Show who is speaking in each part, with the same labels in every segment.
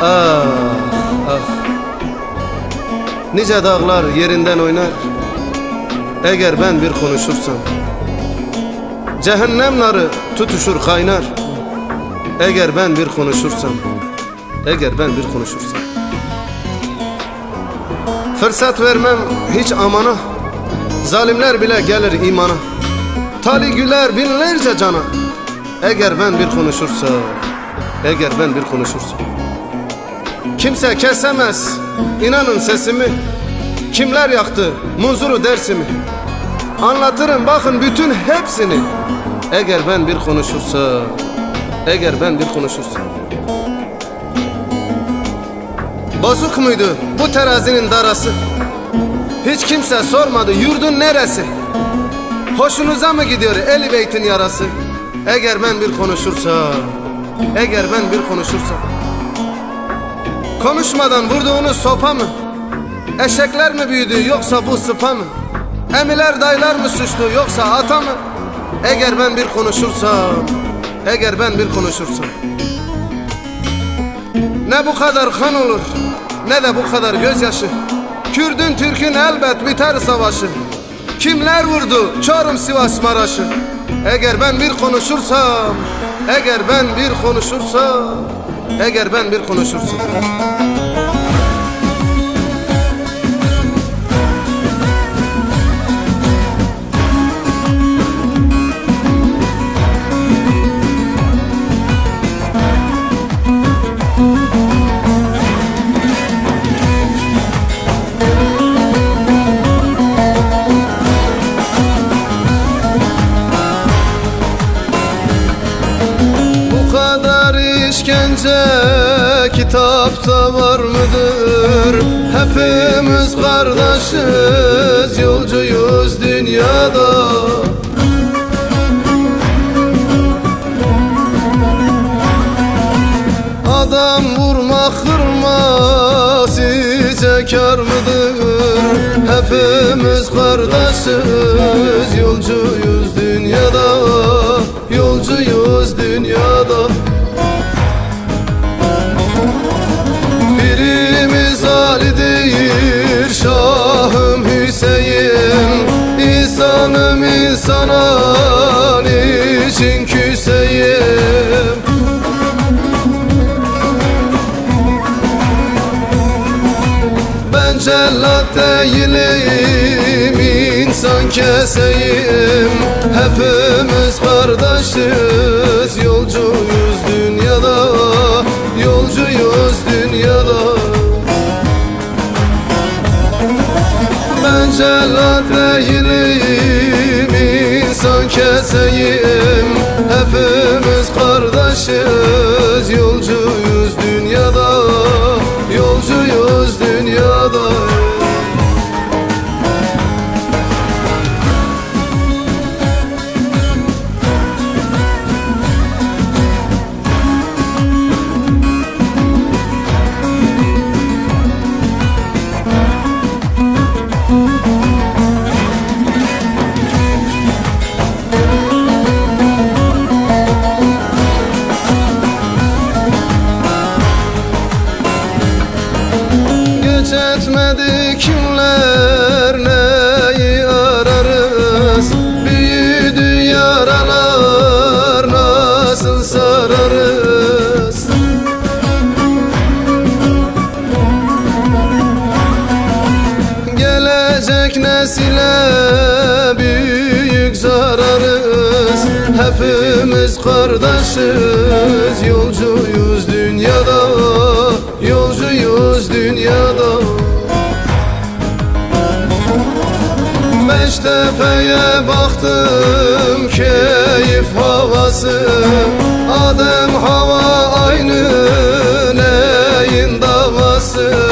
Speaker 1: Ah, ah. Nice dağlar yerinden oynar. Eğer ben bir konuşursam. Cehennem narı tutuşur kaynar. Eğer ben bir konuşursam. Eğer ben bir konuşursam. Fırsat vermem hiç amana. Zalimler bile gelir imana. Tali güler binlerce cana. Eğer ben bir konuşursam. Eğer ben bir konuşursam Kimse kesemez. İnanın sesimi. Kimler yaktı munzuru dersimi? Anlatırım bakın bütün hepsini. Eğer ben bir konuşursam Eğer ben bir konuşursam. Bozuk muydu bu terazinin darası? Hiç kimse sormadı yurdun neresi? Hoşunuza mı gidiyor el beytin yarası? Eğer ben bir konuşursam Eğer ben bir konuşursam Konuşmadan vurduğunuz sopa mı? Eşekler mi büyüdü yoksa bu sıpa mı? Emiler dayılar mı suçlu yoksa ata mı? Eğer ben bir konuşursam Eğer ben bir konuşursam Ne bu kadar kan olur Ne de bu kadar gözyaşı Kürdün Türk'ün elbet biter savaşı Kimler vurdu Çorum Sivas Maraş'ı Eğer ben bir konuşursam Eğer ben bir konuşursam Eğer ben bir konuşursam işkence kitapta var mıdır? Hepimiz kardeşiz, yolcuyuz dünyada Adam vurma kırma size kar mıdır? Hepimiz kardeşiz Yolcuyuz dünyada Yolcuyuz dünyada İnsana Niçin küseyim. Ben cellat değilim insan keseyim. Hepimiz kardeşiz Yolcuyuz dünyada Yolcuyuz dünyada. Ben cellat değilim insan keseyim Hepimiz kardeşiz Gelecek nesile büyük zararız. Hepimiz kardeşiz. Yolcuyuz dünyada Yolcuyuz dünyada. Beştepe'ye baktım keyif havası. Adem hava aynı neyin davası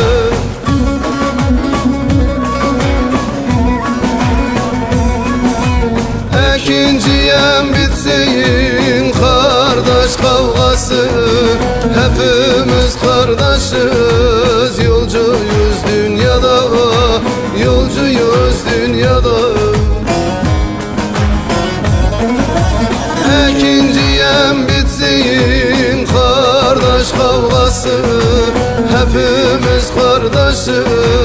Speaker 1: Hepimiz kardeşiz Yolcuyuz dünyada Yolcuyuz dünyada. Ekinciyem bitsin Kardeş kavgası. Hepimiz kardeşiz.